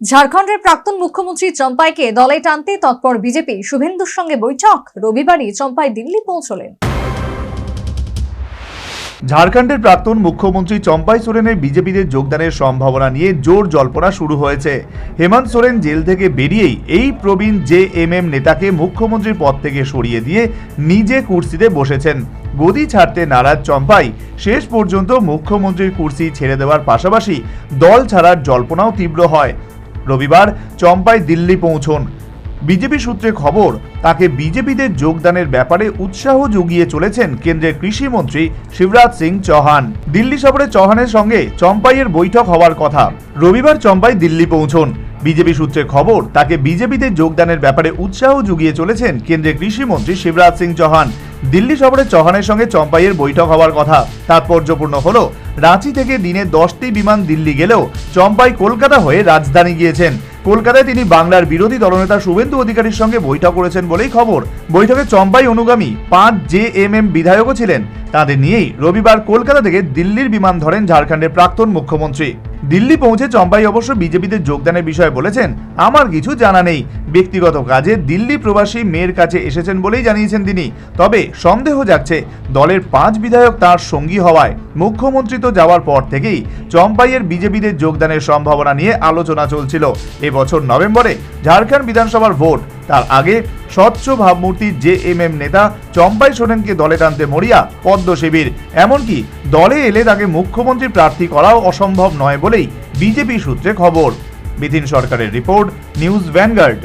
ঝাড়খণ্ডের প্রাক্তন মুখ্যমন্ত্রী চম্পাইকে দলে টানতে তৎপর বিজেপি। শুভেন্দুর সঙ্গে বৈঠক। রবিবারই চম্পাই দিল্লি পৌঁছলেন। ঝাড়খণ্ডের প্রাক্তন মুখ্যমন্ত্রী চম্পাই সোরেনের বিজেপিতে যোগদানের সম্ভাবনা নিয়ে জোর জল্পনা শুরু হয়েছে। হেমন্ত সোরেন জেল থেকে বেরিয়েই এই প্রবীণ জে এম এম নেতাকে মুখ্যমন্ত্রীর পদ থেকে সরিয়ে দিয়ে নিজে কুর্সিতে বসেছেন। গদি ছাড়তে নারাজ চম্পাই। শেষ পর্যন্ত মুখ্যমন্ত্রীর কুর্সি ছেড়ে দেওয়ার পাশাপাশি দল ছাড়ার জল্পনাও তীব্র হয়। রবিবার চম্পাই দিল্লি পৌঁছন। বিজেপি সূত্রে খবর, তাকে বিজেপিতে যোগদানের ব্যাপারে উৎসাহ জুগিয়ে চলেছেন কেন্দ্রের কৃষিমন্ত্রী শিবরাজ সিং চৌহান। দিল্লি সফরে চৌহানের সঙ্গে চম্পাইয়ের বৈঠক হওয়ার কথা। রবিবার চম্পাই দিল্লি পৌঁছন। বিজেপি সূত্রে খবর, তাকে বিজেপিতে যোগদানের ব্যাপারে উৎসাহ জুগিয়ে চলেছেন কেন্দ্রের কৃষিমন্ত্রী শিবরাজ সিং চৌহান। দিল্লি সফরে চৌহানের সঙ্গে চম্পাইয়ের বৈঠক হওয়ার কথা। তাৎপর্যপূর্ণ হলো রাঁচি থেকে দিনে দশটি বিমান দিল্লি গেলেও চম্পাই কলকাতা হয়ে রাজধানী গিয়েছেন। কলকাতায় তিনি বাংলার বিরোধী দলনেতা শুভেন্দু অধিকারীর সঙ্গে বৈঠক করেছেন বলেই খবর। বৈঠকে চম্পাই অনুগামী পাঁচ জে এম এম বিধায়কও ছিলেন। তাদের নিয়েই রবিবার কলকাতা থেকে দিল্লির বিমান ধরেন ঝাড়খণ্ডের প্রাক্তন মুখ্যমন্ত্রী। দিল্লি পৌঁছে চম্পাই অবশ্য বিজেপিতে যোগদানের বিষয়ে বলেছেন, আমার কিছু জানা নেই। ব্যক্তিগত কাজে দিল্লি প্রবাসী মেয়ের কাছে এসেছেন বলেই জানিয়েছেন তিনি। তবে সন্দেহ যাচ্ছে দলের পাঁচ বিধায়ক তার সঙ্গী হওয়ায় মুখ্যমন্ত্রী তো যাওয়ার পর থেকেই চম্পাইয়ের বিজেপিতে যোগদানের সম্ভাবনা নিয়ে আলোচনা চলছিল। এবছর নভেম্বরে ঝাড়খণ্ড বিধানসভার ভোট। তার আগে স্বচ্ছ ভাবমূর্তি জে এম এম নেতা চম্পাই সোরেনকে দলে টানতে মরিয়া পদ্ম শিবির এমনকি দলে এলে তাকে মুখ্যমন্ত্রী প্রার্থী করাও অসম্ভব নয় বলেই বিজেপি সূত্রে খবর। বিধিন সরকারের রিপোর্ট, নিউজ ভ্যানগার্ড।